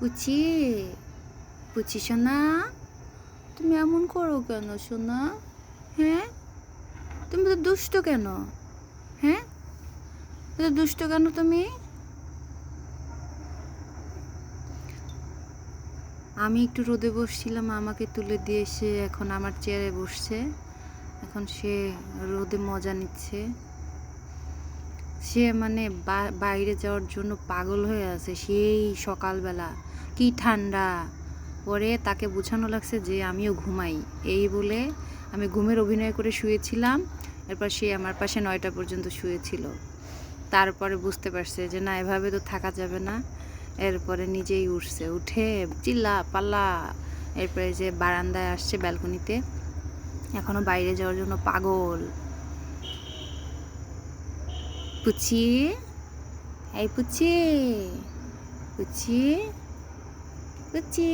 পুচি পুচি সোনা, তুমি এমন করো কেন সোনা? হ্যাঁ? তুমি তো দুষ্ট কেন? হ্যাঁ? তো দুষ্ট কেন তুমি? আমি একটু রোদে বসছিলাম, আমাকে তুলে দিয়ে সে এখন আমার চেয়ারে বসছে। এখন সে রোদে মজা নিচ্ছে। সে মানে বাইরে যাওয়ার জন্য পাগল হয়ে আছে, সেই সকালবেলা। কি ঠান্ডা? পরে তাকে বোঝানো লাগছে যে আমিও ঘুমাই। এই বলে আমি ঘুমের অভিনয় করে শুয়েছিলাম। এরপর সে আমার পাশে নয়টা পর্যন্ত শুয়েছিল। তারপরে বুঝতে পারছে যে না, এভাবে তো থাকা যাবে না। এরপরে নিজেই উঠছে। উঠে চিল্লা, পাল্লা, এরপরে যে বারান্দায় আসছে ব্যালকনিতে। এখনও বাইরে যাওয়ার জন্য পাগল। পুচি, এই পুচি পুচি। পুচি